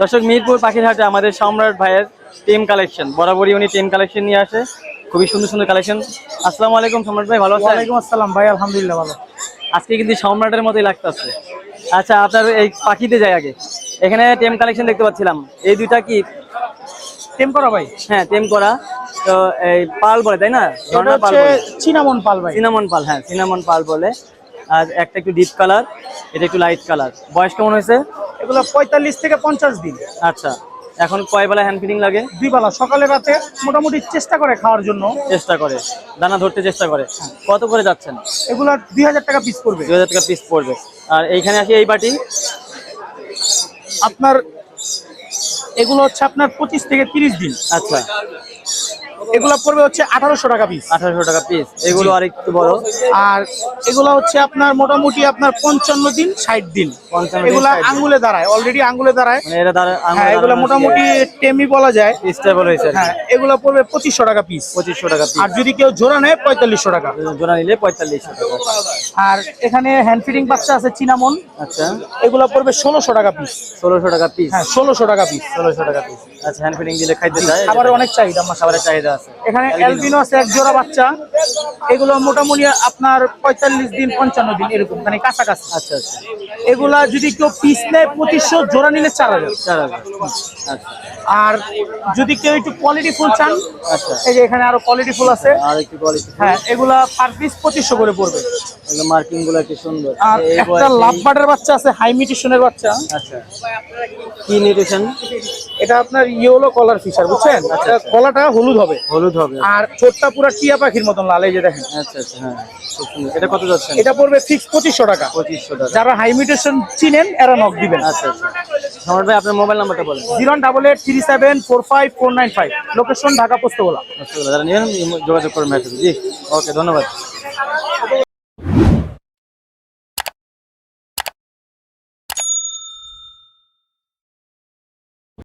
দর্শক মিরপুর পাখির হাটে আমাদের সম্রাট ভাইয়ের টিম কালেকশন বরাবরই উনি টিম কালেকশন নিয়ে আসে। খুবই সুন্দর সুন্দর কালেকশন আসসালামু আলাইকুম সম্রাট ভাই ভালো আছেন? ওয়ালাইকুম আসসালাম ভাই আলহামদুলিল্লাহ ভালো। আজকে কিন্তু সম্রাটের মতোই লাগতেছে। আচ্ছা আপনার এই পাখিতে যাই আগে। এখানে টেম কালেকশন দেখতে পাচ্ছিলাম। এই দুইটা কি? টেম করা ভাই। হ্যাঁ টেম করা। তো এই পাল বলে তাই না? ঝর্ণা পাল বলে। চিনামন পাল ভাই। সিনামন পাল হ্যাঁ সিনামন পাল বলে। আর একটা একটু ডিপ কালার এটা একটু লাইট কালার বয়স কেমন হয়েছে? এগুলো পঁয়তাল্লিশ থেকে পঞ্চাশ দিন। আচ্ছা এখন কয় বেলা হ্যান্ড ফিডিং লাগে? দুই বেলা সকালে রাতে মোটামুটি চেষ্টা করে খাওয়ার জন্য। চেষ্টা করে দানা ধরতে চেষ্টা করে। কত করে যাচ্ছেন? এগুলো দুই হাজার টাকা পিস পড়বে। দুই হাজার টাকা পিস পড়বে। আর এইখানে আসি এই বাটি? আপনার এগুলো হচ্ছে আপনার পঁচিশ থেকে তিরিশ দিন। আচ্ছা। এগুলো পড়বে হচ্ছে আঠারোশো টাকা পিস আঠারোশো টাকা পিস এগুলো আর একটু বড়। আর এগুলো হচ্ছে আপনার মোটামুটি আপনার পঞ্চান্ন দিন ষাট দিন। 55 দিন, এগুলা আঙ্গুলে দাঁড়ায় অলরেডি আঙ্গুলে দাঁড়ায়। মানে হ্যাঁ এগুলো মোটামুটি টেমি বলা যায়। স্টেবল হয়েছে হ্যাঁ এগুলো পড়বে পঁচিশশো টাকা পিস পঁচিশশো টাকা পিস আর যদি কেউ জোড়া নেয় পঁয়তাল্লিশশো টাকা। জোড়া নিলে পঁয়তাল্লিশশো টাকা। আর এখানে হ্যান্ড ফিডিং বাচ্চা আছে চিনামন। আচ্ছা। এগুলো পড়বে ষোলোশো টাকা পিস ষোলোশো টাকা পিস হ্যাঁ ষোলোশো টাকা পিস ষোলোশো টাকা পিস আচ্ছা হ্যান্ড ফিডিং দিলে খাইতে চায়। খাবারের অনেক চাহিদা আমার খাবারের চাহিদা আছে। এখানে অ্যালবিনো আছে। এক জোড়া বাচ্চা। এগুলো মোটামুটি আপনার পঁয়তাল্লিশ দিন পঞ্চান্ন দিন এরকম মানে কাছাকাছি। আচ্ছা আচ্ছা। এগুলা যদি কেউ পিস নেয় পঁচিশশো জোড়া নিলে চার হাজার। চার হাজার। আচ্ছা। আর যদি কেউ একটু কোয়ালিটি ফুল চান আচ্ছা। এই যে এখানে আরও কোয়ালিটি ফুল আছে। আর একটু কোয়ালিটি হ্যাঁ এগুলা পার পিস পঁচিশশো করে পড়বে। এগুলো মার্কিংগুলো কি সুন্দর। আর একটা লাভ বার্ডের বাচ্চা আছে হাই মিউটেশনের বাচ্চা। আচ্ছা। কি নিউট্রিশন এটা আপনার ইয়েলো কলার ফিশার বুঝছেন? আচ্ছা, কলাটা হলুদ হবে। হলুদ হবে। আর ঠোঁটটা পুরো টিয়া পাখির মতন লাল এই যে দেখেন। আচ্ছা আচ্ছা হ্যাঁ এটা কত যাচ্ছে? এটা পড়বে ফিক্স পঁচিশশো টাকা। পঁচিশশো টাকা। যারা হাই মিউটেশন চিনেন এরা নক দিবেন। আচ্ছা আচ্ছা। সম্রাট ভাই আপনার মোবাইল নাম্বারটা বলেন। Zero double eight three seven four five four nine five. Location Dhaka Postogola যারা নেবেন যোগাযোগ করবেন জি। ওকে ধন্যবাদ।